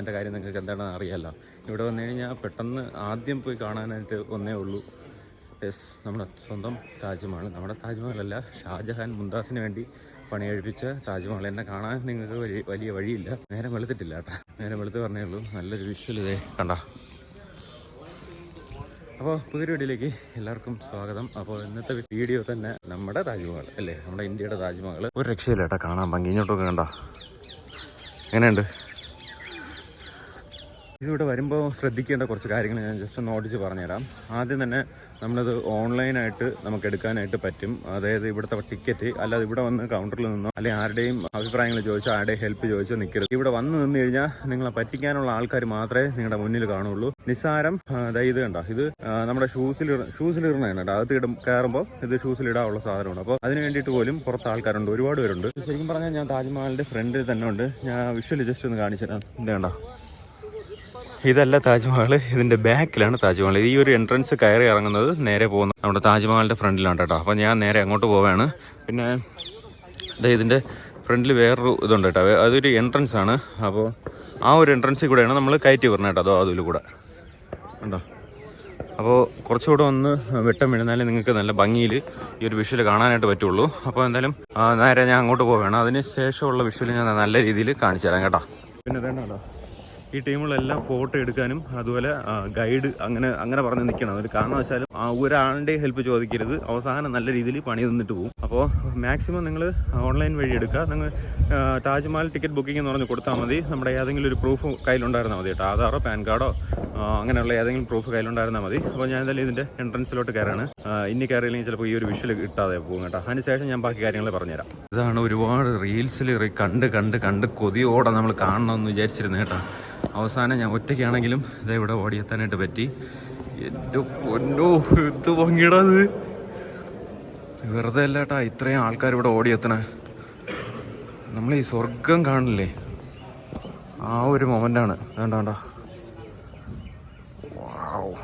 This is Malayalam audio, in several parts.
വന്നതിന്റെ കാര്യം നിങ്ങൾക്ക് എന്താണെന്ന് അറിയാമല്ലോ ഇവിടെ വന്നു കഴിഞ്ഞാൽ പെട്ടെന്ന് ആദ്യം പോയി കാണാനായിട്ട് ഒന്നേ ഉള്ളൂ. യെസ് നമ്മുടെ സ്വന്തം താജ്മഹൽ. നമ്മുടെ താജ്മഹലല്ല ഷാജഹാൻ മുംതാസിന് വേണ്ടി പണിയെഴുപ്പിച്ച താജ്മഹൽ. എന്നെ കാണാൻ നിങ്ങൾക്ക് വഴി വലിയ വഴിയില്ല. നേരം വെളുത്തിട്ടില്ല കേട്ടോ. നേരം വെളുത്ത് പറഞ്ഞേ ഉള്ളൂ. നല്ലൊരു വിഷ്വൽ ഇതേ കണ്ട? അപ്പോൾ പുതിയൊരു വീഡിയോയിലേക്ക് എല്ലാവർക്കും സ്വാഗതം. അപ്പോൾ ഇന്നത്തെ വീഡിയോ തന്നെ നമ്മുടെ താജ്മഹൽ അല്ലേ? നമ്മുടെ ഇന്ത്യയുടെ താജ്മഹൽ. ഒരു രക്ഷയില്ല കേട്ടോ കാണാൻ ഭംഗി. ഇങ്ങോട്ടൊക്കെ കണ്ട. എങ്ങനെയുണ്ട്? ഇതിവിടെ വരുമ്പോൾ ശ്രദ്ധിക്കേണ്ട കുറച്ച് കാര്യങ്ങൾ ഞാൻ ജസ്റ്റ് ഒന്ന് ഓടിച്ച് പറഞ്ഞുതരാം. ആദ്യം തന്നെ നമ്മളത് ഓൺലൈനായിട്ട് നമുക്ക് എടുക്കാനായിട്ട് പറ്റും. അതായത് ഇവിടുത്തെ ടിക്കറ്റ് അല്ലാതെ ഇവിടെ വന്ന് കൗണ്ടറിൽ നിന്നോ അല്ലെങ്കിൽ ആരുടെയും അഭിപ്രായങ്ങൾ ചോദിച്ചോ ആരുടെയും ഹെൽപ്പ് ചോദിച്ചോ നിൽക്കരുത് ഇവിടെ വന്ന് നിന്ന് കഴിഞ്ഞാൽ നിങ്ങളെ പറ്റിക്കാനുള്ള ആൾക്കാർ മാത്രമേ നിങ്ങളുടെ മുന്നിൽ കാണുള്ളൂ. നിസ്സാരം അതായത് ഇത് കണ്ടോ? ഇത് നമ്മുടെ ഷൂസിൽ ഷൂസിൽ ഇടുന്നതാണ് കേട്ടോ. അകത്ത് ഇടും കയറുമ്പോൾ ഇത് ഷൂസിൽ ഇടാനുള്ള സാധനമാണ്. അപ്പോൾ അതിന് വേണ്ടിയിട്ട് പോലും പുറത്ത് ആൾക്കാരുണ്ട് ഒരുപാട് പേരുണ്ട്. ശരിക്കും പറഞ്ഞാൽ ഞാൻ താജ്മഹലിന്റെ ഫ്രണ്ടിൽ തന്നെ ഉണ്ട്. ഞാൻ വിഷ്വലി ജസ്റ്റ് ഒന്ന് കാണിച്ചു തരാം. ഇത് കണ്ടോ? ഇതല്ല താജ്മഹൽ ഇതിന്റെ ബാക്കിലാണ് താജ്മഹൽ ഈ ഒരു എൻട്രൻസ് കയറി ഇറങ്ങുന്നത് നേരെ പോകുന്നത് നമ്മുടെ താജ്മഹലിന്റെ ഫ്രണ്ടിലാണ് കേട്ടോ. അപ്പോൾ ഞാൻ നേരെ അങ്ങോട്ട് പോവുകയാണ് പിന്നെ ദേ ഇതിന്റെ ഫ്രണ്ടിൽ വേറൊരു ഇതുണ്ട് കേട്ടോ. അതൊരു എൻട്രൻസ് ആണ്. അപ്പോൾ ആ ഒരു എൻട്രൻസിൽ കൂടെയാണ് നമ്മൾ കയറ്റി വരുന്നത് കേട്ടോ. അതോ അതിൽ കൂടെ. ഉണ്ടോ അപ്പോൾ കുറച്ചുകൂടെ ഒന്ന് വെട്ടം വീഴുന്നാലേ നിങ്ങൾക്ക് നല്ല ഭംഗിയിൽ ഈ ഒരു വിഷ്വൽ കാണാനായിട്ട് പറ്റുള്ളൂ. അപ്പോൾ എന്തായാലും നേരെ ഞാൻ അങ്ങോട്ട് പോവുകയാണ് അതിന് ശേഷമുള്ള വിഷ്വൽ ഞാൻ നല്ല രീതിയിൽ കാണിച്ചു തരാം കേട്ടോ. പിന്നെ വേണ്ടോ ഈ ടീമുകളെല്ലാം ഫോട്ടോ എടുക്കാനും അതുപോലെ ഗൈഡ് അങ്ങനെ അങ്ങനെ പറഞ്ഞ് നിൽക്കണം. ഒരു കാരണം ആ ഒരാളുടെ ഹെൽപ്പ് ചോദിക്കരുത്. അവസാനം നല്ല രീതിയിൽ പണി തന്നിട്ട് പോകും അപ്പോൾ മാക്സിമം നിങ്ങൾ ഓൺലൈൻ വഴി എടുക്കുക. നിങ്ങൾ താജ്മഹൽ ടിക്കറ്റ് ബുക്കിംഗ് എന്ന് പറഞ്ഞ് കൊടുത്താൽ മതി. നമ്മുടെ ഏതെങ്കിലും ഒരു പ്രൂഫ് കയ്യിലുണ്ടായിരുന്നാൽ മതി കേട്ടോ. ആധാറോ പാൻ കാർഡോ അങ്ങനെയുള്ള ഏതെങ്കിലും പ്രൂഫ് കയ്യിലുണ്ടായിരുന്നാൽ മതി. അപ്പോൾ ഞാൻ എന്തായാലും ഇതിന്റെ എൻട്രൻസിലോട്ട് കയറാണ്. ഇനി കയറിയില്ലെങ്കിൽ ചിലപ്പോൾ ഈ ഒരു വിഷ്വൽ കിട്ടാതെ പോകും കേട്ടോ. അതിനുശേഷം ഞാൻ ബാക്കി കാര്യങ്ങൾ പറഞ്ഞുതരാം. ഇതാണ് ഒരുപാട് റീൽസിൽ കണ്ട് കണ്ട് കണ്ട് കൊതിയോടെ നമ്മൾ കാണണമെന്ന് വിചാരിച്ചിരുന്നു കേട്ടോ. അവസാനം ഞാൻ ഒറ്റയ്ക്കാണെങ്കിലും ഇതേ ഇവിടെ ഓടിയെത്താനായിട്ട് പറ്റി. എന്റെ പൊന്നോ എന്ത് ഭംഗിയിടത് വെറുതെ അല്ല കേട്ടാ ഇത്രയും ആൾക്കാർ ഇവിടെ ഓടിയെത്തണേ. നമ്മൾ ഈ സ്വർഗം കാണില്ലേ? ആ ഒരു മൊമെന്റാണ് വേണ്ട വേണ്ട. വാവ്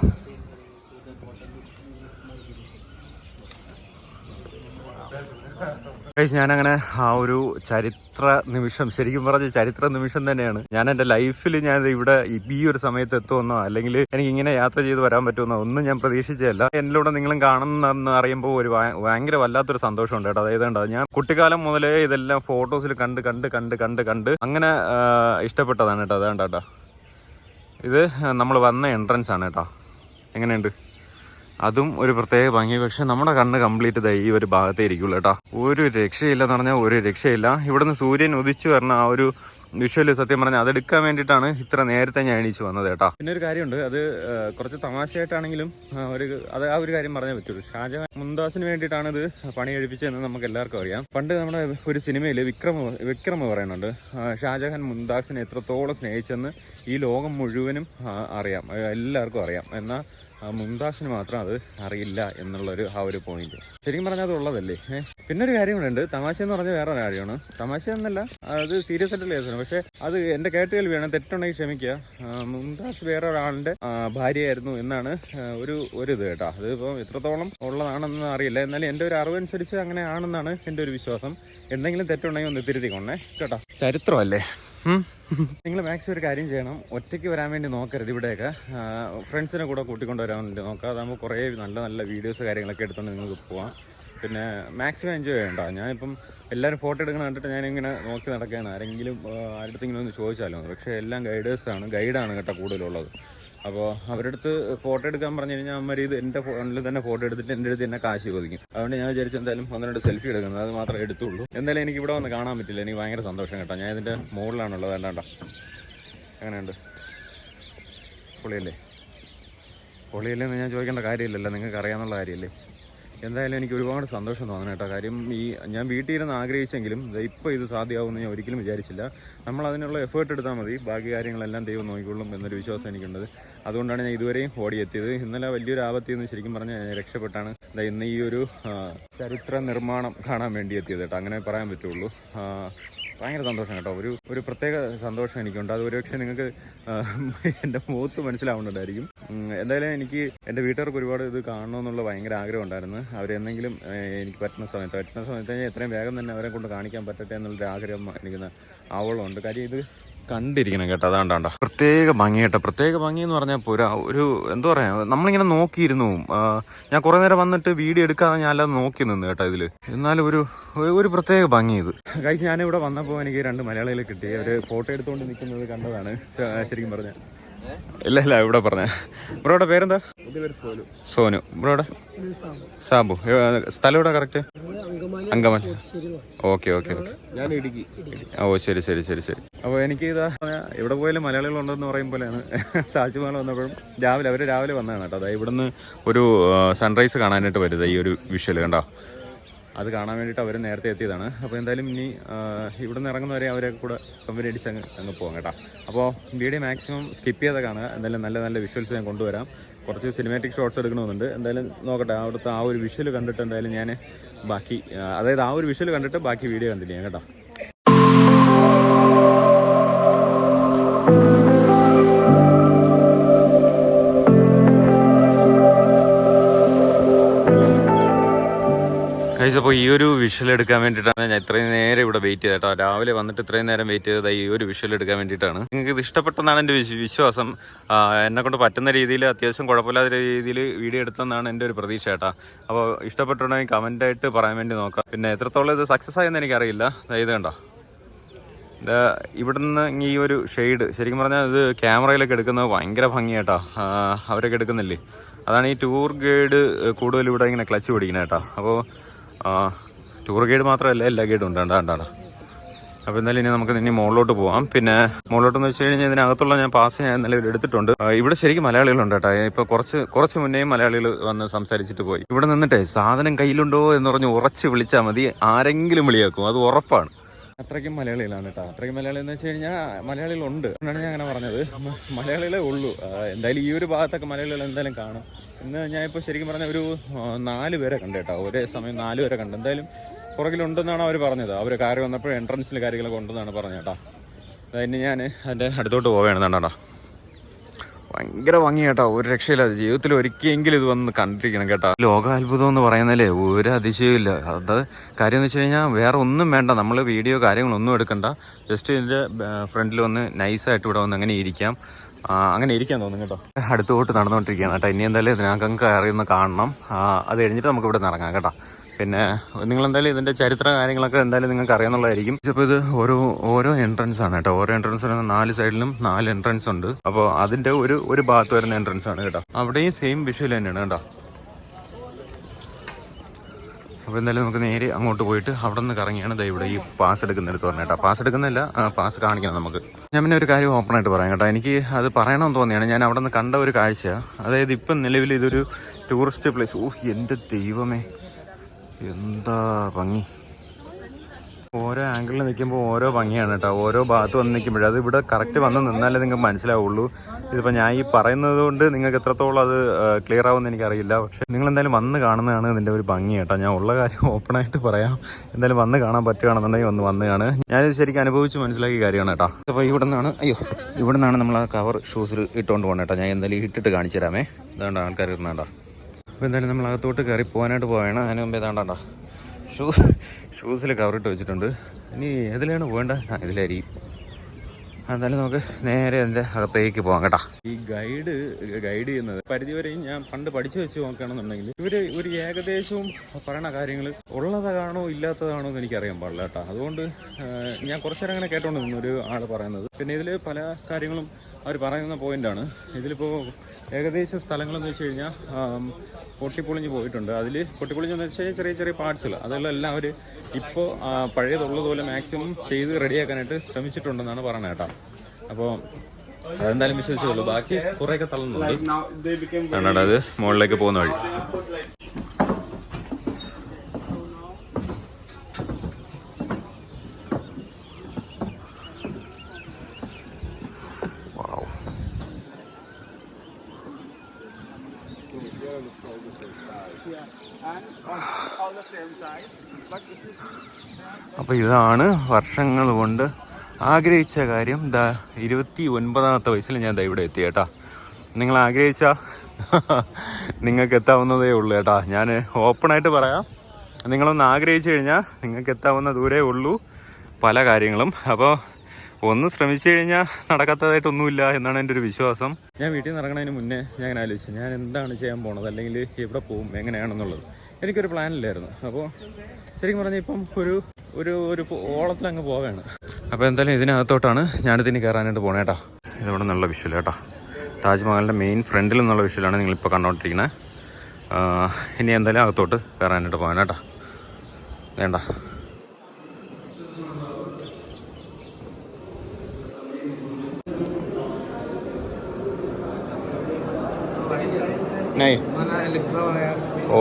ഞാനങ്ങനെ ആ ഒരു ചരിത്ര നിമിഷം ശരിക്കും പറഞ്ഞ ചരിത്ര നിമിഷം തന്നെയാണ്. ഞാൻ എന്റെ ലൈഫിൽ ഞാൻ ഇവിടെ ഈ ഒരു സമയത്ത് എത്തുമെന്നോ അല്ലെങ്കിൽ എനിക്ക് ഇങ്ങനെ യാത്ര ചെയ്ത് വരാൻ പറ്റുമെന്നോ ഒന്നും ഞാൻ പ്രതീക്ഷിച്ചതല്ല. എന്നിലൂടെ നിങ്ങളും കാണുന്നെന്ന് അറിയുമ്പോൾ ഒരു ഭയ- ഭയങ്കര വല്ലാത്തൊരു സന്തോഷമുണ്ട് കേട്ടോ. അതായത് ഞാൻ കുട്ടിക്കാലം മുതലേ ഇതെല്ലാം ഫോട്ടോസിൽ കണ്ട് കണ്ട് കണ്ട് കണ്ട് കണ്ട് അങ്ങനെ ഇഷ്ടപ്പെട്ടതാണ് കേട്ടോ. അതാണ്ടാ ഇത് നമ്മൾ വന്ന എൻട്രൻസ് ആണ് കേട്ടോ. എങ്ങനെയുണ്ട്? അതും ഒരു പ്രത്യേക ഭംഗി. പക്ഷെ നമ്മുടെ കണ്ണ് കംപ്ലീറ്റ് ഇതായി ഈ ഒരു ഭാഗത്തേ ഇരിക്കുള്ളൂ കേട്ടോ. ഒരു രക്ഷയില്ലെന്ന് പറഞ്ഞാൽ ഒരു രക്ഷയില്ല. ഇവിടുന്ന് സൂര്യൻ ഉദിച്ചു വരണ ആ ഒരു വിഷ്വൽ സത്യം പറഞ്ഞാൽ അതെടുക്കാൻ വേണ്ടിയിട്ടാണ് ഇത്ര നേരത്തെ ഞാൻ എണീച്ച് വന്നത് കേട്ടോ. പിന്നെ ഒരു കാര്യമുണ്ട്. അത് കുറച്ച് തമാശയായിട്ടാണെങ്കിലും ഒരു അത് ആ ഒരു കാര്യം പറഞ്ഞേ പറ്റുള്ളൂ ഷാജഹാൻ മുംതാസിന് വേണ്ടിയിട്ടാണ് ഇത് പണി കഴിപ്പിച്ചതെന്ന് നമുക്ക് എല്ലാവർക്കും അറിയാം. പണ്ട് നമ്മുടെ ഒരു സിനിമയിൽ വിക്രം വിക്രം പറയുന്നുണ്ട് ഷാജഹാൻ മുംതാസിനെ എത്രത്തോളം സ്നേഹിച്ചെന്ന് ഈ ലോകം മുഴുവനും അറിയാം. എല്ലാവർക്കും അറിയാം. എന്നാൽ മുംതാസിന് മാത്രം അത് അറിയില്ല എന്നുള്ളൊരു ആ ഒരു പോയിന്റ് ശരിക്കും പറഞ്ഞാൽ അത് ഉള്ളതല്ലേ? പിന്നെ ഒരു കാര്യം കൂടെ ഉണ്ട്. തമാശ എന്ന് പറഞ്ഞാൽ വേറെ കാര്യമാണ്. തമാശ എന്നല്ല അത് സീരിയസ് ആയിട്ടുള്ള കേസാണ് പക്ഷെ അത് കേട്ടുകൾ വേണം തെറ്റുണ്ടെങ്കിൽ ക്ഷമിക്കുക. മുംതാസ് വേറെ ഒരാളുടെ ഭാര്യയായിരുന്നു എന്നാണ് ഒരു ഒരു ഇത് കേട്ടോ. അതിപ്പോ എത്രത്തോളം ഉള്ളതാണെന്ന് അറിയില്ല. എന്നാലും എന്റെ ഒരു അറിവനുസരിച്ച് അങ്ങനെ ആണെന്നാണ് എന്റെ ഒരു വിശ്വാസം. എന്തെങ്കിലും തെറ്റുണ്ടെങ്കിൽ ഒന്ന് തിരുത്തിക്കൊണ്ടേ കേട്ടോ. ചരിത്രമല്ലേ? നിങ്ങൾ മാക്സിമം ഒരു കാര്യം ചെയ്യണം. ഒറ്റയ്ക്ക് വരാൻ വേണ്ടി നോക്കരുത് ഇവിടെയൊക്കെ. ഫ്രണ്ട്സിനെ കൂടെ കൂട്ടിക്കൊണ്ട് വരാൻ വേണ്ടി നോക്കുക അതാകുമ്പോൾ കുറേ നല്ല നല്ല വീഡിയോസ് കാര്യങ്ങളൊക്കെ എടുത്തുകൊണ്ട് നിങ്ങൾക്ക് പോവാം. പിന്നെ മാക്സിമം എൻജോയ് ചെയ്യണ്ട. ഞാനിപ്പം എല്ലാവരും ഫോട്ടോ എടുക്കുന്ന കണ്ടിട്ട് ഞാനിങ്ങനെ നോക്കി നടക്കുകയാണ്. ആരെങ്കിലും ആരുടെ ഒന്ന് ചോദിച്ചാലോ? പക്ഷേ എല്ലാം ഗൈഡേഴ്സാണ് ഗൈഡാണ് കേട്ടോ കൂടുതലുള്ളത്. അപ്പോൾ അവരുടെ അടുത്ത് ഫോട്ടോ എടുക്കാൻ പറഞ്ഞു കഴിഞ്ഞാൽ അമ്മ ഇത് എന്റെ ഫോണിൽ തന്നെ ഫോട്ടോ എടുത്തിട്ട് എന്റെ അടുത്ത് എന്നെ കാശ് ചോദിക്കും. അതുകൊണ്ട് ഞാൻ വിചാരിച്ചു എന്തായാലും ഒന്ന് രണ്ട് സെൽഫി എടുക്കുന്നത്. അത് മാത്രമേ എടുത്തുള്ളൂ. എന്തായാലും എനിക്ക് ഇവിടെ വന്ന് കാണാൻ പറ്റില്ല. എനിക്ക് ഭയങ്കര സന്തോഷം കേട്ടോ. ഞാൻ ഇതിന്റെ മുകളിലാണുള്ളത്. അല്ലാണ്ട എങ്ങനെയുണ്ട്? പൊളിയല്ലേ? പൊളിയല്ലേ എന്ന് ഞാൻ ചോദിക്കേണ്ട കാര്യമില്ലല്ലോ. നിങ്ങൾക്ക് അറിയാമെന്നുള്ള കാര്യമല്ലേ? എന്തായാലും എനിക്ക് ഒരുപാട് സന്തോഷം തോന്നണം കേട്ടോ. കാര്യം ഈ ഞാൻ വീട്ടിൽ ഇരുന്ന് ആഗ്രഹിച്ചെങ്കിലും ഇപ്പോൾ ഇത് സാധ്യമാവുമെന്ന് ഞാൻ ഒരിക്കലും വിചാരിച്ചില്ല. നമ്മൾ അതിനുള്ള എഫേർട്ട് എടുത്താൽ മതി. ബാക്കി കാര്യങ്ങളെല്ലാം ദൈവം നോക്കിക്കൊള്ളും എന്നൊരു വിശ്വാസം എനിക്കുണ്ട്. അതുകൊണ്ടാണ് ഞാൻ ഇതുവരെയും ഓടിയെത്തിയത്. ഇന്നലെ വലിയൊരു ആപത്തി എന്ന് ശരിക്കും പറഞ്ഞാൽ ഞാൻ രക്ഷപ്പെട്ടാണ്. ഇന്ന് ഈ ഒരു ചരിത്ര നിർമ്മാണം കാണാൻ വേണ്ടി എത്തിയത് കേട്ടോ. അങ്ങനെ പറയാൻ പറ്റുള്ളൂ. ഭയങ്കര സന്തോഷം കേട്ടോ. ഒരു ഒരു പ്രത്യേക സന്തോഷം എനിക്കുണ്ട്. അത് ഒരുപക്ഷെ നിങ്ങൾക്ക് എന്റെ മുഖത്ത് മനസ്സിലാവുന്നുണ്ടായിരിക്കും. എന്തായാലും എനിക്ക് എന്റെ വീട്ടുകാർക്ക് ഒരുപാട് ഇത് കാണണമെന്നുള്ള ഭയങ്കര ആഗ്രഹം ഉണ്ടായിരുന്നു. അവരെന്തെങ്കിലും എനിക്ക് പറ്റുന്ന സമയത്ത് പറ്റുന്ന സമയത്ത് എത്രയും വേഗം തന്നെ അവരെ കൊണ്ട് കാണിക്കാൻ പറ്റട്ടെ എന്നുള്ളൊരു ആഗ്രഹം എനിക്ക് ഉണ്ട് കാര്യം ഇത് കണ്ടിരിക്കണം കേട്ടോ. അതാണ്ടാണ്ട പ്രത്യേക ഭംഗി കേട്ടോ. പ്രത്യേക ഭംഗി എന്ന് പറഞ്ഞാൽ പോരാ. ഒരു എന്താ പറയാ നമ്മളിങ്ങനെ നോക്കിയിരുന്നു. ഞാൻ കുറെ നേരം വന്നിട്ട് വീഡിയോ എടുക്കാതെ ഞാൻ അല്ലാതെ നോക്കി നിന്ന് കേട്ടോ ഇതിൽ. എന്നാലും ഒരു ഒരു പ്രത്യേക ഭംഗി ഇത്. കഴിച്ച് ഞാനിവിടെ വന്നപ്പോൾ എനിക്ക് രണ്ട് മലയാളികൾ കിട്ടി. ഒരു ഫോട്ടോ എടുത്തുകൊണ്ട് നിൽക്കുന്നത് കണ്ടതാണ്. ശരിക്കും പറഞ്ഞ. ഇല്ല ഇല്ല ഇവിടെ പറഞ്ഞ. ബ്രോയുടെ പേരെന്താ? സോനു. ബ്രോയുടെ? സാബു. സ്ഥലം ഇവിടെ correct Angamaly okay okay okay. ഞാൻ ഇടുക്കി. ഓ ശരി ശരി ശരി ശരി. അപ്പോൾ എനിക്ക് ഇതാ ഇവിടെ പോയാലും മലയാളികൾ ഉണ്ടെന്ന് പറയും പോലെയാണ്. താജ്മഹൽ വന്നപ്പോഴും രാവിലെ അവർ രാവിലെ വന്നതാണ് കേട്ടോ. അതായത് ഇവിടുന്ന് ഒരു സൺറൈസ് കാണാനായിട്ട് വരുന്നത് ഈ ഒരു വിഷ്വൽ കണ്ടോ? അത് കാണാൻ വേണ്ടിയിട്ട് അവർ നേരത്തെ എത്തിയതാണ്. അപ്പോൾ എന്തായാലും ഇനി ഇവിടെ നിന്ന് ഇറങ്ങുന്നവരെ അവരെ കൂടെ കമ്പനി അടിച്ച് അങ്ങ് അങ്ങ് പോകാം കേട്ടോ. അപ്പോൾ വീഡിയോ മാക്സിമം സ്കിപ്പ് ചെയ്ത് കാണുക. എന്തായാലും നല്ല നല്ല വിഷ്വൽസ് ഞാൻ കൊണ്ടുവരാം. കുറച്ച് സിനിമാറ്റിക് ഷോട്ട്സ് എടുക്കണമെന്നുണ്ട്. എന്തായാലും നോക്കട്ടെ അവിടുത്തെ ആ ഒരു വിഷ്വൽ കണ്ടിട്ട് എന്തായാലും ഞാൻ ബാക്കി അതായത് ആ ഒരു വിഷ്വൽ കണ്ടിട്ട് ബാക്കി വീഡിയോ കണ്ടിട്ട് ഞാൻ കേട്ടോ. കഴിച്ച് അപ്പോൾ ഈ ഒരു വിഷ്വൽ എടുക്കാൻ വേണ്ടിയിട്ടാണ് ഞാൻ ഇത്രയും നേരം ഇവിടെ വെയിറ്റ് ചെയ്തത് കേട്ടോ. രാവിലെ വന്നിട്ട് ഇത്രയും നേരം വെയിറ്റ് ചെയ്തത് ഈ ഒരു വിഷ്വൽ എടുക്കാൻ വേണ്ടിയിട്ടാണ്. നിങ്ങൾക്ക് ഇത് ഇഷ്ടപ്പെട്ടെന്നാണ് എന്റെ വിശ്വാസം. എന്നെ കൊണ്ട് പറ്റുന്ന രീതിയിൽ അത്യാവശ്യം കുഴപ്പമില്ലാത്ത രീതിയിൽ വീഡിയോ എടുത്തെന്നാണ് എന്റെ ഒരു പ്രതീക്ഷ കേട്ടോ. അപ്പോൾ ഇഷ്ടപ്പെട്ടുണ്ടെങ്കിൽ കമന്റായിട്ട് പറയാൻ വേണ്ടി നോക്കാം. പിന്നെ എത്രത്തോളം ഇത് സക്സസ് ആയെന്ന് എനിക്കറിയില്ല. ഇത് കണ്ടോ? ഇവിടുന്ന് ഈ ഒരു ഷെയ്ഡ് ശരിക്കും പറഞ്ഞാൽ ഇത് ക്യാമറയിലൊക്കെ എടുക്കുന്നത് ഭയങ്കര ഭംഗിയാട്ടോ അവരൊക്കെ എടുക്കുന്നില്ലേ? അതാണ് ഈ ടൂർ ഗൈഡ് കൂടുതൽ ഇവിടെ ഇങ്ങനെ ക്ലച്ച് പിടിക്കുന്നത് കേട്ടോ. അപ്പോൾ ടൂർ ഗൈഡ് മാത്രമല്ല എല്ലാ ഗൈഡും ഉണ്ട്. കണ്ടാണ്ടാണ് അപ്പോൾ എന്തായാലും ഇനി നമുക്ക് ഇനി മുകളിലോട്ട് പോവാം. പിന്നെ മുകളിലോട്ടെന്ന് വെച്ച് കഴിഞ്ഞാൽ ഇതിനകത്തുള്ള ഞാൻ പാസ് ഞാൻ നിലവിൽ എടുത്തിട്ടുണ്ട്. ഇവിടെ ശരിക്കും മലയാളികളുണ്ട് കേട്ടോ. ഇപ്പോൾ കുറച്ച് കുറച്ച് മുന്നേയും മലയാളികൾ വന്ന് സംസാരിച്ചിട്ട് പോയി. ഇവിടെ നിന്നിട്ടേ സാധനം കയ്യിലുണ്ടോ എന്ന് പറഞ്ഞ് ഉറച്ച് വിളിച്ചാൽ മതി. ആരെങ്കിലും വിളിയാക്കും. അത് ഉറപ്പാണ്. അത്രയ്ക്കും മലയാളികളാണ് കേട്ടോ. അത്രയ്ക്കും മലയാളി എന്ന് വെച്ച് കഴിഞ്ഞാൽ മലയാളികളുണ്ട്. എന്നാണ് ഞാൻ അങ്ങനെ പറഞ്ഞത്. മലയാളികളെ ഉള്ളൂ. എന്തായാലും ഈ ഒരു ഭാഗത്തൊക്കെ മലയാളികൾ എന്തായാലും കാണും. ഇന്ന് ഞാൻ ഇപ്പോൾ ശരിക്കും പറഞ്ഞ ഒരു നാല് പേരെ കണ്ടു കേട്ടോ. ഒരേ സമയം നാല് പേരെ കണ്ടു. എന്തായാലും പുറകിലുണ്ടെന്നാണ് അവർ പറഞ്ഞത്. അവർ കാര്യം വന്നപ്പോൾ എൻട്രൻസിൽ കാര്യങ്ങളൊക്കെ ഉണ്ടെന്നാണ് പറഞ്ഞത് കേട്ടോ. അതിന് ഞാൻ അതിന്റെ അടുത്തോട്ട് പോവുകയാണ് കണ്ടോ ഭയങ്കര ഭംഗി കേട്ടോ ഒരു രക്ഷയില്ല. ജീവിതത്തിൽ ഒരിക്കലെങ്കിലും ഇത് വന്ന് കണ്ടിരിക്കണം കേട്ടോ. ലോകാത്ഭുതം എന്ന് പറയുന്നതിലേ ഒരു അതിശയമില്ല അത് കാര്യം എന്ന് വെച്ച് കഴിഞ്ഞാൽ വേറെ ഒന്നും വേണ്ട. നമ്മൾ വീഡിയോ കാര്യങ്ങളൊന്നും എടുക്കണ്ട. ജസ്റ്റ് ഇതിന്റെ ഫ്രണ്ടിൽ വന്ന് നൈസായിട്ട് ഇവിടെ വന്ന് അങ്ങനെ ഇരിക്കാം. അങ്ങനെ ഇരിക്കാൻ തോന്നും കേട്ടോ. അടുത്തോട്ട് നടന്നുകൊണ്ടിരിക്കുകയാണ് കേട്ടോ. ഇനി എന്തായാലും ഇതിനകം കയറി ഒന്ന് കാണണം. അത് കഴിഞ്ഞിട്ട് നമുക്ക് ഇവിടെ നിന്ന് ഇറങ്ങാം കേട്ടോ. പിന്നെ നിങ്ങൾ എന്തായാലും ഇതിന്റെ ചരിത്ര കാര്യങ്ങളൊക്കെ എന്തായാലും നിങ്ങൾക്ക് അറിയാന്നുള്ളതായിരിക്കും. ഇപ്പോൾ ഇത് ഓരോ ഓരോ എൻട്രൻസ് ആണ് കേട്ടോ. ഓരോ എൻട്രൻസ് നാല് സൈഡിലും നാല് എൻട്രൻസ് ഉണ്ട്. അപ്പോൾ അതിന്റെ ഒരു ഒരു ഭാഗത്ത് വരുന്ന എൻട്രൻസ് ആണ് കേട്ടോ. അവിടെയും സെയിം വിഷ്വൽ തന്നെയാണ് കേട്ടോ. അപ്പോൾ എന്തായാലും നമുക്ക് നേരെ അങ്ങോട്ട് പോയിട്ട് അവിടെ നിന്ന് കറങ്ങിയാണ് ദാ ഇവിടെ ഈ പാസ് എടുക്കുന്നിടത്ത് പറഞ്ഞ കേട്ടോ. പാസ് എടുക്കുന്നില്ല. പാസ് കാണിക്കണം നമുക്ക്. ഞാൻ പിന്നെ ഒരു കാര്യം ഓപ്പൺ ആയിട്ട് പറയാം കേട്ടോ. എനിക്ക് അത് പറയണമെന്ന് തോന്നിയാണ്. ഞാൻ അവിടെ നിന്ന് കണ്ട ഒരു കാഴ്ച അതായത് ഇപ്പം നിലവിൽ ഇതൊരു ടൂറിസ്റ്റ് പ്ലേസ് ഓഹ് എന്റെ ദൈവമേ. എന്താ ഭംഗി? ഓരോ ആംഗിളിൽ നിൽക്കുമ്പോൾ ഓരോ ഭംഗിയാണ് കേട്ടോ ഓരോ ഭാഗത്ത് വന്ന് നിൽക്കുമ്പോഴേ അത് ഇവിടെ കറക്റ്റ് വന്ന് നിന്നാലേ നിങ്ങൾക്ക് മനസ്സിലാവുള്ളൂ. ഇതിപ്പോൾ ഞാൻ ഈ പറയുന്നത് കൊണ്ട് നിങ്ങൾക്ക് എത്രത്തോളം അത് ക്ലിയർ ആവുമെന്ന് എനിക്കറിയില്ല. പക്ഷേ നിങ്ങൾ എന്തായാലും വന്ന് കാണുന്നതാണ് ഇതിന്റെ ഒരു ഭംഗി കേട്ടോ. ഞാൻ ഉള്ള കാര്യം ഓപ്പണായിട്ട് പറയാം. എന്തായാലും വന്ന് കാണാൻ പറ്റുകയാണെന്നുണ്ടെങ്കിൽ ഒന്ന് വന്ന് കാണ് ഞാനിത് ശരിക്കും അനുഭവിച്ച് മനസ്സിലാക്കിയ കാര്യമാണ് കേട്ടോ. അപ്പോൾ ഇവിടെ നിന്നാണ് അയ്യോ ഇവിടെ നിന്നാണ് നമ്മൾ ആ കവർ ഷൂസിൽ ഇട്ടുകൊണ്ട് പോകണം കേട്ടോ ഞാൻ എന്തായാലും ഇട്ടിട്ട് കാണിച്ചു തരാമേ. അതുകൊണ്ട് ആൾക്കാർ ഇരുന്നാണ്ടോ അപ്പോൾ എന്തായാലും നമ്മൾ അകത്തോട്ട് കയറി പോകാനായിട്ട് പോവാണ്. അതിന് മുമ്പ് ഏതാണ്ടാ ഷൂ ഷൂസിൽ കവറിട്ട് വെച്ചിട്ടുണ്ട്. ഇനി ഏതിലാണ് പോകേണ്ട? ആ ഇതിലായിരിക്കും. എന്തായാലും നമുക്ക് നേരെ അതിന്റെ അകത്തേക്ക് പോകാം കേട്ടോ. ഈ ഗൈഡ് ഗൈഡ് ചെയ്യുന്നത് പരിധിവരെയും ഞാൻ പണ്ട് പഠിച്ചു വെച്ച് നോക്കുകയാണെന്നുണ്ടെങ്കിൽ ഇവർ ഒരു ഏകദേശവും പറയണ കാര്യങ്ങൾ ഉള്ളതാണോ ഇല്ലാത്തതാണോ എന്ന് എനിക്കറിയാൻ പാടില്ല കേട്ടോ. അതുകൊണ്ട് ഞാൻ കുറച്ചു നേരം അങ്ങനെ കേട്ടോണ്ട് ഒരു ആൾ പറയുന്നത്. പിന്നെ ഇതിൽ പല കാര്യങ്ങളും അവർ പറയുന്ന പോയിന്റാണ് ഇതിലിപ്പോൾ ഏകദേശം സ്ഥലങ്ങളെന്ന് വെച്ച് കഴിഞ്ഞാൽ പൊട്ടിപ്പൊളിഞ്ഞ് പോയിട്ടുണ്ട്. അതിൽ പൊട്ടിപ്പൊളിഞ്ഞെന്ന് വെച്ചാൽ ചെറിയ ചെറിയ പാർട്സുകൾ. അതെല്ലാം എല്ലാം അവർ ഇപ്പോൾ പഴയതുള്ളതുപോലെ മാക്സിമം ചെയ്ത് റെഡിയാക്കാനായിട്ട് ശ്രമിച്ചിട്ടുണ്ടെന്നാണ് പറയുന്നത് കേട്ടോ. അപ്പോൾ അതെന്തായാലും വിശ്വസിച്ചുള്ളൂ ബാക്കി കുറേയൊക്കെ തള്ളുന്നുണ്ട്. Now they became കണ്ടോ അത് മുകളിലേക്ക് പോകുന്ന വഴി. അപ്പോൾ ഇതാണ് വർഷങ്ങൾ കൊണ്ട് ആഗ്രഹിച്ച കാര്യം. ദാ ഇരുപത്തി ഒൻപതാമത്തെ വയസ്സിൽ ഞാൻ ദാ എത്തി കേട്ടാ. നിങ്ങൾ ആഗ്രഹിച്ച നിങ്ങൾക്ക് എത്താവുന്നതേ ഉള്ളൂ കേട്ടാ. ഞാൻ ഓപ്പണായിട്ട് പറയാം. നിങ്ങളൊന്ന് ആഗ്രഹിച്ചു കഴിഞ്ഞാൽ നിങ്ങൾക്ക് എത്താവുന്ന ദൂരേ ഉള്ളൂ പല കാര്യങ്ങളും. അപ്പോൾ ഒന്ന് ശ്രമിച്ചു കഴിഞ്ഞാൽ നടക്കാത്തതായിട്ടൊന്നുമില്ല എന്നാണ് എന്റെ ഒരു വിശ്വാസം. ഞാൻ വീട്ടിൽ നിന്ന് ഇറങ്ങുന്നതിന് മുന്നേ ഞാൻ ആലോചിച്ചു. ഞാൻ എന്താണ് ചെയ്യാൻ പോണത്? അല്ലെങ്കിൽ എവിടെ പോകും? എങ്ങനെയാണെന്നുള്ളത്. എനിക്കൊരു പ്ലാനില്ലായിരുന്നു. അപ്പോൾ ശരിക്കും പറഞ്ഞാൽ ഇപ്പം ഒരു ഒരു ഒരു ഓളത്തിൽ അങ്ങ് പോവുകയാണ് അപ്പോൾ എന്തായാലും ഇതിനകത്തോട്ടാണ് ഞാനിതിന് കയറാനായിട്ട് പോണേ കേട്ടോ ഇതിവിടെ നിന്നുള്ള വിഷ്വൽ കേട്ടോ താജ്മഹലിന്റെ മെയിൻ ഫ്രണ്ടിൽ നിന്നുള്ള വിഷ്വലാണ് നിങ്ങളിപ്പോൾ കണ്ടുകൊണ്ടിരിക്കുന്നത് ഇനി എന്തായാലും അകത്തോട്ട് കയറാനായിട്ട് പോകാൻ വേണ്ട.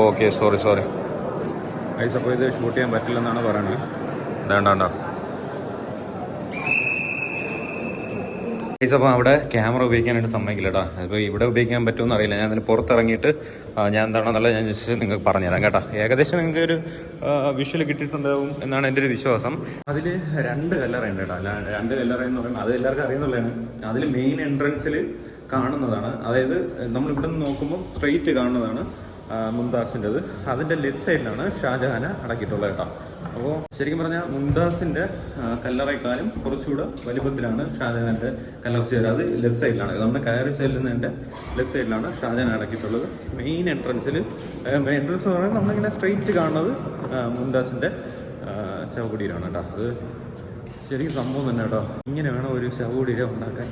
ഓക്കെ സോറി സോറി ഐസ് അപ്പോൾ ഇത് ഷൂട്ട് ചെയ്യാൻ പറ്റില്ലെന്നാണ് പറയുന്നത് വേണ്ട വേണ്ട. അപ്പോൾ അവിടെ ക്യാമറ ഉപയോഗിക്കാനായിട്ട് സമ്മതിക്കില്ല കേട്ടോ അപ്പോൾ ഇവിടെ ഉപയോഗിക്കാൻ പറ്റുമെന്ന് അറിയില്ല ഞാൻ അതിന് പുറത്തിറങ്ങിയിട്ട് ഞാൻ എന്താണെന്നുള്ള ഞാൻ ജസ്റ്റ് നിങ്ങൾക്ക് പറഞ്ഞുതരാം കേട്ടോ. ഏകദേശം നിങ്ങൾക്ക് ഒരു വിഷ്വൽ കിട്ടിയിട്ടുണ്ടാവും എന്നാണ് എന്റെ ഒരു വിശ്വാസം. അതിൽ രണ്ട് കല്ലറയുണ്ട് കേട്ടോ രണ്ട് കല്ലറ എന്ന് പറയുന്നത് അത് എല്ലാവർക്കും അറിയുന്നുള്ളതാണ്. അതിൽ മെയിൻ എൻട്രൻസിൽ കാണുന്നതാണ്. അതായത് നമ്മൾ ഇവിടെ നിന്ന് നോക്കുമ്പോൾ സ്ട്രെയിറ്റ് കാണുന്നതാണ് മുംതാസിന്റെത്. അതിന്റെ ലെഫ്റ്റ് സൈഡിലാണ് ഷാജഹാനെ അടക്കിയിട്ടുള്ളത് കേട്ടോ. അപ്പോൾ ശരിക്കും പറഞ്ഞാൽ മുംതാസിന്റെ കല്ലറയ്ക്കാലും കുറച്ചുകൂടെ വലിപ്പത്തിലാണ് ഷാജഹാന്റെ കല്ലറ അത് ലെഫ്റ്റ് സൈഡിലാണ് നമ്മുടെ കയറി സൈഡിൽ നിന്ന് ലെഫ്റ്റ് സൈഡിലാണ് ഷാജഹാൻ അടക്കിയിട്ടുള്ളത്. മെയിൻ എൻട്രൻസിൽ എൻട്രൻസ് എന്ന് പറയുന്നത് നമ്മളിങ്ങനെ സ്ട്രെയിറ്റ് കാണുന്നത് മുംതാസിന്റെ ശവകുടീരമാണ് കേട്ടോ. അത് ശരിക്കും സംഭവം തന്നെ കേട്ടോ. ഇങ്ങനെ വേണം ഒരു ശവകുടീരം ഉണ്ടാക്കാൻ.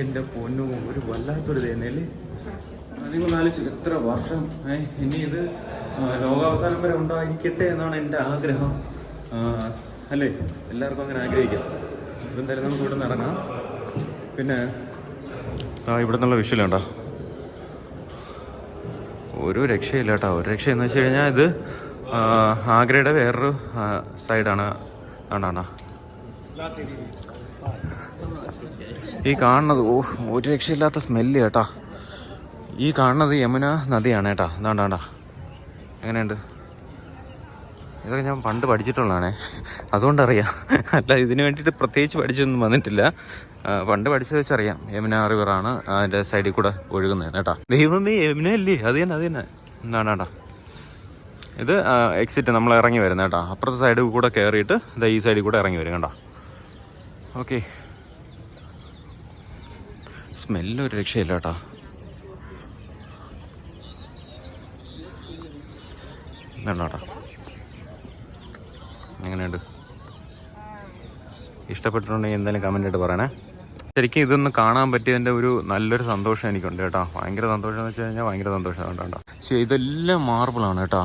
എന്റെ പൊന്നും ഒരു വല്ലാത്തൊരു തേനല്ലേ നിങ്ങൾ ആലോചിച്ചു എത്ര വർഷം ഇനി ഇത് ലോകാവസാനം വരെ ഉണ്ടായിരിക്കട്ടെ എന്നാണ് എന്റെ ആഗ്രഹം. അല്ലേ? എല്ലാവർക്കും അങ്ങനെ ആഗ്രഹിക്കാം. ഇപ്പം എന്തായാലും നമുക്ക് ഇവിടെ നിന്ന് ഇറങ്ങാം. പിന്നെ? ആ ഇവിടെ നിന്നുള്ള വിഷയമുണ്ടോ ഒരു രക്ഷയില്ല കേട്ടോ ഒരു രക്ഷ എന്ന് വെച്ച് കഴിഞ്ഞാൽ ഇത് ആഗ്രയുടെ വേറൊരു സൈഡാണ് ആണ്ടാ ഈ കാണുന്നത് ഓ ഒരു രക്ഷയില്ലാത്ത സ്മെല്ല് കേട്ടാ. ഈ കാണുന്നത് യമുന നദിയാണ് കേട്ടാ. എന്താണ്ടാ എങ്ങനെയുണ്ട്? ഇതൊക്കെ ഞാൻ പണ്ട് പഠിച്ചിട്ടുള്ളതാണേ. അതുകൊണ്ടറിയാം. അല്ല ഇതിന് വേണ്ടിയിട്ട് പ്രത്യേകിച്ച് പഠിച്ചൊന്നും വന്നിട്ടില്ല. പണ്ട് പഠിച്ചത് വെച്ചറിയാം. യമുന റിവറാണ് അതിന്റെ സൈഡിൽ കൂടെ ഒഴുകുന്നത് കേട്ടാ. ദൈവമേ യമുന അല്ലേ? അത് തന്നെ അത് തന്നെ. എന്താണ്ടാ ഇത് എക്സിറ്റ് നമ്മൾ ഇറങ്ങി വരുന്നത് കേട്ടോ. അപ്പുറത്തെ സൈഡിൽ കൂടെ കയറിയിട്ട് ഈ സൈഡിൽ കൂടെ ഇറങ്ങി വരും കേട്ടോ. ഓക്കെ സ്മെല്ല് ഒരു രക്ഷയില്ല കേട്ടോ. ഇതുണ്ടോട്ടോ എങ്ങനെയുണ്ട്? ഇഷ്ടപ്പെട്ടിട്ടുണ്ടെങ്കിൽ എന്തായാലും കമന്റ് ആയിട്ട് പറയണേ. ശരിക്കും ഇതൊന്ന് കാണാൻ പറ്റിയതിന്റെ ഒരു നല്ലൊരു സന്തോഷം എനിക്കുണ്ട് കേട്ടോ. ഭയങ്കര സന്തോഷം എന്ന് വെച്ച് കഴിഞ്ഞാൽ ഭയങ്കര സന്തോഷം കേട്ടോ. പക്ഷേ ഇതെല്ലാം മാർബിളാണ് കേട്ടോ.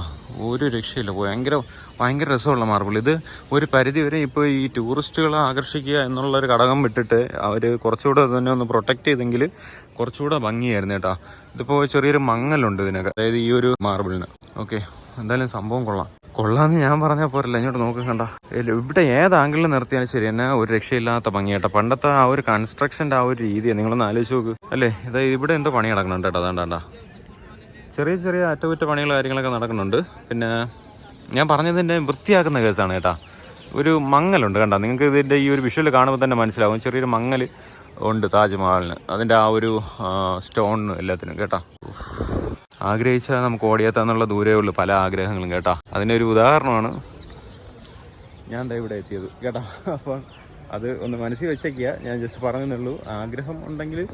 ഒരു രക്ഷയില്ല. ഭയങ്കര ഭയങ്കര രസമുള്ള മാർബിൾ ഇത് ഒരു പരിധി വരെ ഇപ്പോൾ ഈ ടൂറിസ്റ്റുകളെ ആകർഷിക്കുക എന്നുള്ളൊരു ഘടകം വിട്ടിട്ട് അവർ കുറച്ചുകൂടെ തന്നെ ഒന്ന് പ്രൊട്ടക്റ്റ് ചെയ്തെങ്കിൽ കുറച്ചുകൂടെ ഭംഗിയായിരുന്നു കേട്ടോ. ഇതിപ്പോൾ ചെറിയൊരു മങ്ങലുണ്ട് ഇതിനൊക്കെ അതായത് ഈ ഒരു മാർബിളിന് ഓക്കെ എന്തായാലും സംഭവം കൊള്ളാം. കൊള്ളാന്ന് ഞാൻ പറഞ്ഞാൽ പോരല്ല ഇങ്ങോട്ട് നോക്ക് കണ്ട. ഇവിടെ ഏത് ആംഗിളിൽ നിർത്തിയാലും ശരി എന്നെ ഒരു രക്ഷയില്ലാത്ത ഭംഗിയാട്ടോ പണ്ടത്തെ ആ ഒരു കൺസ്ട്രക്ഷന്റെ ആ ഒരു രീതിയാണ് നിങ്ങളൊന്ന് ആലോചിച്ച് നോക്ക്. അല്ലേ ഇത് ഇവിടെ എന്തോ പണി നടക്കുന്നുണ്ട് കേട്ടോ അതാണ്ടാ ചെറിയ ചെറിയ അറ്റകുറ്റപ്പണികൾ കാര്യങ്ങളൊക്കെ നടക്കുന്നുണ്ട്. പിന്നെ ഞാൻ പറഞ്ഞതിന്റെ വൃത്തിയാക്കുന്ന കേസാണ് കേട്ടാ. ഒരു മങ്ങലുണ്ട് കണ്ട നിങ്ങൾക്ക് ഇതിന്റെ ഈ ഒരു വിഷ്വൽ കാണുമ്പോൾ തന്നെ മനസ്സിലാവും. ചെറിയൊരു മങ്ങൽ ഉണ്ട് താജ്മഹലിന്. അതിന്റെ ആ ഒരു സ്റ്റോണിന് എല്ലാത്തിനും കേട്ടാ. ആഗ്രഹിച്ചാൽ നമുക്ക് ഓടിയെത്താന്നുള്ള ദൂരേ ഉള്ളൂ. പല ആഗ്രഹങ്ങളും കേട്ടോ. അതിന്റെ ഒരു ഉദാഹരണമാണ് ഞാൻ ദാ ഇവിടെ എത്തിയത് കേട്ടോ. അപ്പം അത് ഒന്ന് മനസ്സിൽ വെച്ചേക്കുക. ഞാൻ ജസ്റ്റ് പറഞ്ഞെന്നുള്ളൂ ആഗ്രഹം ഉണ്ടെങ്കിൽ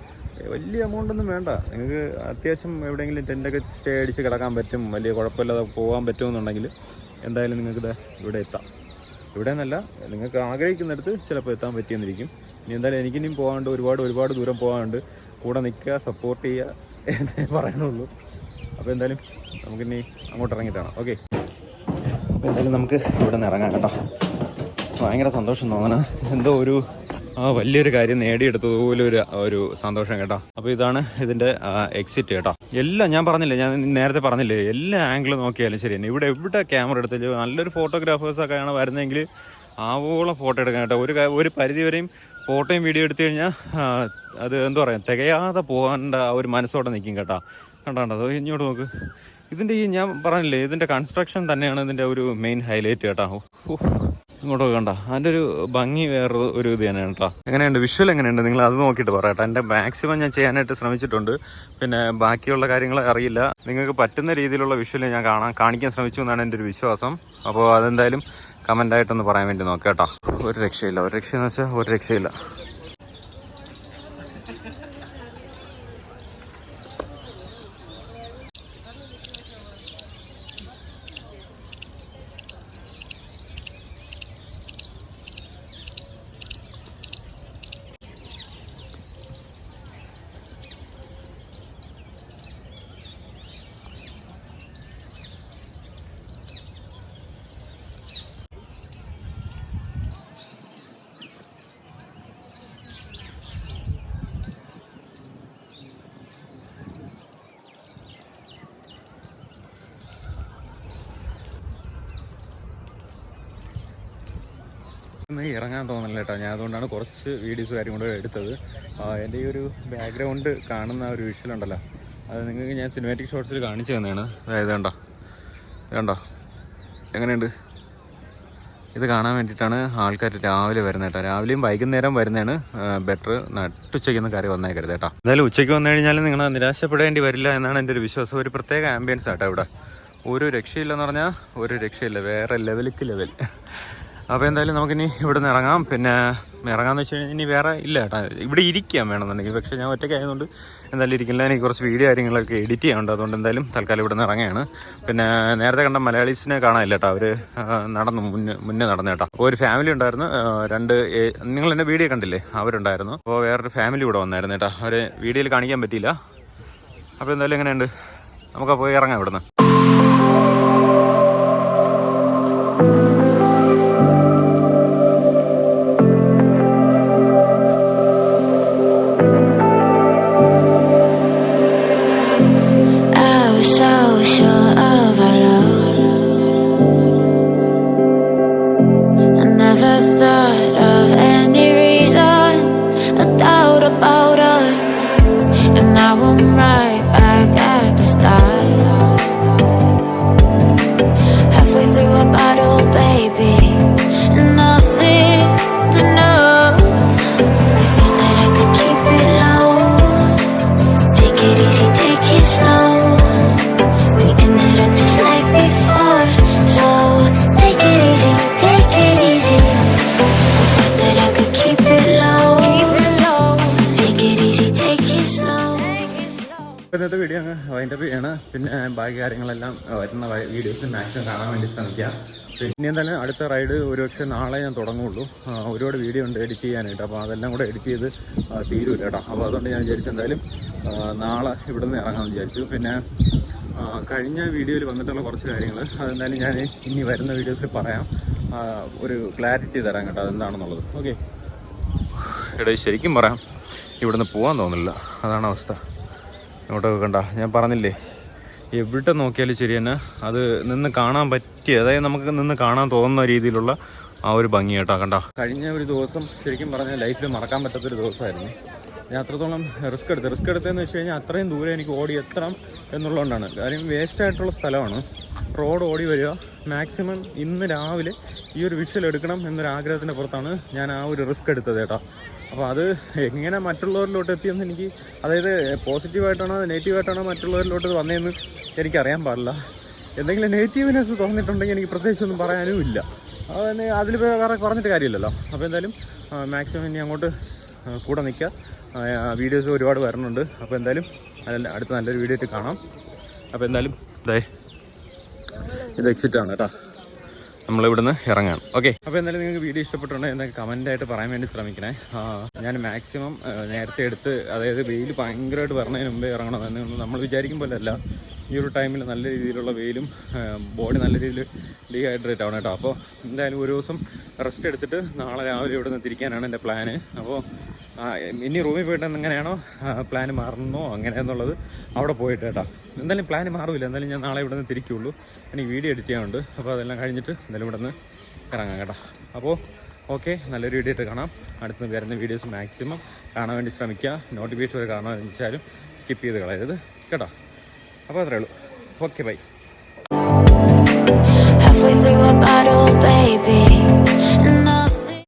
വലിയ എമൗണ്ട് ഒന്നും വേണ്ട. നിങ്ങൾക്ക് അത്യാവശ്യം എവിടെയെങ്കിലും ടെന്റൊക്കെ സ്റ്റേ അടിച്ച് കിടക്കാൻ പറ്റും. വലിയ കുഴപ്പമില്ലാതെ പോകാൻ പറ്റുമെന്നുണ്ടെങ്കിൽ എന്തായാലും നിങ്ങൾക്ക് ഇവിടെ എത്താം. ഇവിടെ നിന്നല്ല നിങ്ങൾക്ക് ആഗ്രഹിക്കുന്നിടത്ത് ചിലപ്പോൾ എത്താൻ പറ്റിയെന്നിരിക്കും. ഇനി എന്തായാലും എനിക്കിനിയും പോകാണ്ട് ഒരുപാട് ഒരുപാട് ദൂരം പോകാണ്ട് കൂടെ നിൽക്കുക സപ്പോർട്ട് ചെയ്യുക എന്നേ പറയണുള്ളൂ അപ്പോൾ എന്തായാലും നമുക്കിനി അങ്ങോട്ട് ഇറങ്ങിയിട്ടാണ്. ഓക്കെ അപ്പോൾ എന്തായാലും നമുക്ക് ഇവിടെ നിന്ന് ഇറങ്ങാം കേട്ടോ. ഭയങ്കര സന്തോഷം തോന്നണം എന്തോ ഒരു ആ വലിയൊരു കാര്യം നേടിയെടുത്തതുപോലെ ഒരു ഒരു സന്തോഷം കേട്ടോ. അപ്പോൾ ഇതാണ് ഇതിന്റെ എക്സിറ്റ് കേട്ടോ. എല്ലാം ഞാൻ പറഞ്ഞില്ലേ ഞാൻ നേരത്തെ പറഞ്ഞില്ലേ എല്ലാ ആംഗിളും നോക്കിയാലും ശരി തന്നെ. ഇവിടെ എവിടെ ക്യാമറ എടുത്തില്ല നല്ലൊരു ഫോട്ടോഗ്രാഫേഴ്സൊക്കെയാണ് വരുന്നതെങ്കിൽ ആവോളം ഫോട്ടോ എടുക്കാൻ കേട്ടോ. ഒരു ഒരു പരിധി വരെയും ഫോട്ടോയും വീഡിയോ എടുത്തു കഴിഞ്ഞാൽ അത് എന്താ പറയുക തികയാതെ പോകേണ്ട ഒരു മനസ്സോടെ നിൽക്കും കേട്ടോ. കണ്ടോ കണ്ടോ അതോ ഇങ്ങോട്ട് നോക്ക്. ഇതിന്റെ ഈ ഞാൻ പറഞ്ഞില്ലേ ഇതിന്റെ കൺസ്ട്രക്ഷൻ തന്നെയാണ് ഇതിന്റെ ഒരു മെയിൻ ഹൈലൈറ്റ് കേട്ടോ. ഓ, ഇങ്ങോട്ടൊക്കെ കണ്ട. അതിന്റെ ഒരു ഭംഗി വേറെ ഒരു ഇത് തന്നെയാണ് കേട്ടോ. എങ്ങനെയുണ്ട്? വിഷ്വൽ എങ്ങനെയുണ്ട്? നിങ്ങൾ അത് നോക്കിയിട്ട് പറയട്ടെ എന്റെ മാക്സിമം ഞാൻ ചെയ്യാനായിട്ട് ശ്രമിച്ചിട്ടുണ്ട്. പിന്നെ ബാക്കിയുള്ള കാര്യങ്ങൾ അറിയില്ല. നിങ്ങൾക്ക് പറ്റുന്ന രീതിയിലുള്ള വിഷ്വൽ ഞാൻ കാണാൻ കാണിക്കാൻ ശ്രമിച്ചു എന്നാണ് എന്റെ ഒരു വിശ്വാസം. അപ്പോൾ അതെന്തായാലും കമന്റായിട്ടൊന്ന് പറയാൻ വേണ്ടി നോക്കാം കേട്ടോ. ഒരു രക്ഷയില്ല. ഒരു രക്ഷയെന്ന് വെച്ചാൽ ഒരു രക്ഷയില്ല. ഇറങ്ങാൻ തോന്നില്ല കേട്ടോ. ഞാൻ അതുകൊണ്ടാണ് കുറച്ച് വീഡിയോസ് കാര്യം കൂടെ എടുത്തത്. എന്റെ ഈ ഒരു ബാക്ക്ഗ്രൗണ്ട് കാണുന്ന ഒരു വിഷ്വൽ ഉണ്ടല്ലോ. അത് നിങ്ങൾക്ക് ഞാൻ സിനിമാറ്റിക് ഷോർട്സിൽ കാണിച്ചു തന്നെയാണ് അതായത് കണ്ടോ? കണ്ടോ? എങ്ങനെയുണ്ട്? ഇത് കാണാൻ വേണ്ടിയിട്ടാണ് ആൾക്കാർ രാവിലെ വരുന്നത് കേട്ടോ. രാവിലെയും വൈകുന്നേരം വരുന്നതാണ്. ബെറ്റർ നട്ടുച്ചയ്ക്കൊന്ന് കയറി വന്നേക്കരുത് കേട്ടോ. എന്തായാലും ഉച്ചയ്ക്ക് വന്നു കഴിഞ്ഞാൽ നിങ്ങൾ നിരാശപ്പെടേണ്ടി വരില്ല എന്നാണ് എന്റെ ഒരു വിശ്വാസം. ഒരു പ്രത്യേക ആംബിയൻസ് ആട്ടോ ഇവിടെ. ഒരു രക്ഷയില്ലെന്ന് പറഞ്ഞാൽ ഒരു രക്ഷയില്ല. വേറെ ലെവലിക്ക് ലെവൽ അപ്പോൾ എന്തായാലും നമുക്കിനി ഇവിടെ നിന്ന് ഇറങ്ങാം. പിന്നെ ഇറങ്ങാമെന്ന് വെച്ച് കഴിഞ്ഞാൽ ഇനി വേറെ ഇല്ല കേട്ടോ ഇവിടെ ഇരിക്കാൻ വേണമെന്നുണ്ടെങ്കിൽ. പക്ഷേ ഞാൻ ഒറ്റയ്ക്ക് ആയതുകൊണ്ട് എന്തായാലും ഇരിക്കില്ല. എനിക്ക് കുറച്ച് വീഡിയോ കാര്യങ്ങളൊക്കെ എഡിറ്റ് ചെയ്യാനുണ്ട്. അതുകൊണ്ട് എന്തായാലും തൽക്കാലം ഇവിടെ നിന്ന് ഇറങ്ങുകയാണ്. പിന്നെ നേരത്തെ കണ്ട മലയാളീസിനെ കാണാനില്ല കേട്ടോ അവർ നടന്നു മുന്നേ മുന്നേ നടന്നു കേട്ടോ അപ്പോൾ ഒരു ഫാമിലി ഉണ്ടായിരുന്നു. രണ്ട് നിങ്ങൾ എന്റെ വീഡിയോ കണ്ടില്ലേ? അവരുണ്ടായിരുന്നു. അപ്പോൾ വേറൊരു ഫാമിലി ഇവിടെ വന്നായിരുന്നു കേട്ടോ അവരെ വീഡിയോയിൽ കാണിക്കാൻ പറ്റിയില്ല. അപ്പോൾ എന്തായാലും എങ്ങനെയുണ്ട്? നമുക്ക് പോയി ഇറങ്ങാം ഇവിടുന്ന്. ബാക്കി കാര്യങ്ങളെല്ലാം വരുന്ന വീഡിയോസ് മാക്സിമം കാണാൻ വേണ്ടി ശ്രമിക്കുക പിന്നെ തന്നെ അടുത്ത റൈഡ് ഒരുപക്ഷെ നാളെ ഞാൻ തുടങ്ങുള്ളൂ. ഒരുപാട് വീഡിയോ ഉണ്ട് എഡിറ്റ് ചെയ്യാനായിട്ട്. അപ്പോൾ അതെല്ലാം കൂടെ എഡിറ്റ് ചെയ്ത് തീരുമില്ല കേട്ടോ. അപ്പോൾ അതുകൊണ്ട് ഞാൻ വിചാരിച്ചു എന്തായാലും നാളെ ഇവിടെ നിന്ന് ഇറങ്ങാമെന്ന് വിചാരിച്ചു. പിന്നെ കഴിഞ്ഞ വീഡിയോയിൽ വന്നിട്ടുള്ള കുറച്ച് കാര്യങ്ങൾ അതെന്തായാലും ഞാൻ ഇനി വരുന്ന വീഡിയോസിൽ പറയാം. ഒരു ക്ലാരിറ്റി തരാം കേട്ടോ അതെന്താണെന്നുള്ളത്. ഓക്കെ എടാ ശരിക്കും പറയാം ഇവിടുന്ന് പോകാൻ തോന്നില്ല. അതാണ് അവസ്ഥ. ഇങ്ങോട്ടൊക്കെ കണ്ട. ഞാൻ പറഞ്ഞില്ലേ എവിടെ നോക്കിയാലും ശരി തന്നെ അത് നിന്ന് കാണാൻ പറ്റിയ അതായത് നമുക്ക് നിന്ന് കാണാൻ തോന്നുന്ന രീതിയിലുള്ള ആ ഒരു ഭംഗി കേട്ടോ കണ്ട? കഴിഞ്ഞ ഒരു ദിവസം ശരിക്കും പറഞ്ഞാൽ ലൈഫിൽ മറക്കാൻ പറ്റാത്തൊരു ദിവസമായിരുന്നു. ഞാൻ അത്രത്തോളം റിസ്ക് എടുത്ത് റിസ്ക് എടുത്തതെന്ന് വെച്ച് കഴിഞ്ഞാൽ അത്രയും ദൂരം എനിക്ക് ഓടി എത്തണം എന്നുള്ളതുകൊണ്ടാണ്. കാര്യം വേസ്റ്റ് ആയിട്ടുള്ള സ്ഥലമാണ്. റോഡ് ഓടി വരിക. മാക്സിമം ഇന്ന് രാവിലെ ഈ ഒരു വിഷ്വൽ എടുക്കണം എന്നൊരു ആഗ്രഹത്തിന്റെ പുറത്താണ് ഞാൻ ആ ഒരു റിസ്ക് എടുത്തത് കേട്ടോ. അപ്പോൾ അത് എങ്ങനെ മറ്റുള്ളവരിലോട്ട് എത്തിയെന്ന് എനിക്ക് അതായത് പോസിറ്റീവായിട്ടാണോ നെഗറ്റീവായിട്ടാണോ മറ്റുള്ളവരിലോട്ട് വന്നതെന്ന് എനിക്കറിയാൻ പാടില്ല. എന്തെങ്കിലും നെഗറ്റീവിനെസ് തോന്നിയിട്ടുണ്ടെങ്കിൽ എനിക്ക് പ്രത്യേകിച്ചൊന്നും പറയാനും ഇല്ല. അതിന് അതിൽ വേറെ കുറഞ്ഞിട്ട് കാര്യമില്ലല്ലോ. അപ്പോൾ എന്തായാലും മാക്സിമം ഇനി അങ്ങോട്ട് കൂടെ നിൽക്കുക. വീഡിയോസ് ഒരുപാട് വരുന്നുണ്ട് അപ്പോൾ എന്തായാലും അടുത്ത നല്ലൊരു വീഡിയോ ആയിട്ട് കാണാം. അപ്പോൾ എന്തായാലും ഇതേ ഇത് എക്സിറ്റ് ആണ് കേട്ടോ. നമ്മൾ ഇവിടുന്ന് ഇറങ്ങാം ഓക്കെ അപ്പോൾ എന്തായാലും നിങ്ങൾക്ക് വീഡിയോ ഇഷ്ടപ്പെട്ടുണ്ടെങ്കിൽ എന്നൊക്കെ കമന്റായിട്ട് പറയാൻ വേണ്ടി ശ്രമിക്കണേ. ഞാൻ മാക്സിമം നേരത്തെ എടുത്ത് അതായത് വെയിൽ ഭയങ്കരമായിട്ട് വരണതിന് മുമ്പേ ഇറങ്ങണം എന്ന് നമ്മൾ വിചാരിക്കും പോലെ അല്ല ഈ ഒരു ടൈമിൽ നല്ല രീതിയിലുള്ള വെയിലും ബോഡി നല്ല രീതിയിൽ ഡീഹൈഡ്രേറ്റ് ആവണം കേട്ടോ. അപ്പോൾ എന്തായാലും ഒരു ദിവസം റെസ്റ്റ് എടുത്തിട്ട് നാളെ രാവിലെ ഇവിടെ നിന്ന് തിരിക്കാനാണ് എന്റെ പ്ലാന് അപ്പോൾ ഇനി റൂമിൽ പോയിട്ട് എങ്ങനെയാണോ പ്ലാൻ മാറുന്നോ അങ്ങനെ എന്നുള്ളത് അവിടെ പോയിട്ട് കേട്ടോ. എന്തായാലും പ്ലാൻ മാറില്ല എന്തായാലും ഞാൻ നാളെ ഇവിടെ നിന്ന് തിരിക്കുള്ളൂ. എനിക്ക് വീഡിയോ എഡിറ്റ് ചെയ്യാനുണ്ട്. അപ്പോൾ അതെല്ലാം കഴിഞ്ഞിട്ട് എന്തായാലും ഇവിടെ നിന്ന് ഇറങ്ങാം കേട്ടോ. അപ്പോൾ ഓക്കെ നല്ലൊരു വീഡിയോ ഇട്ട് കാണാം. അടുത്ത് വരുന്ന വീഡിയോസ് മാക്സിമം കാണാൻ വേണ്ടി ശ്രമിക്കുക. നോട്ടിഫിക്കേഷൻ വരെ കാണാൻ വെച്ചാലും സ്കിപ്പ് ചെയ്ത് കളയരുത് കേട്ടോ. അപ്പോൾ അത്രേ ഉള്ളൂ. Okay bye Halfway through a bottle, baby.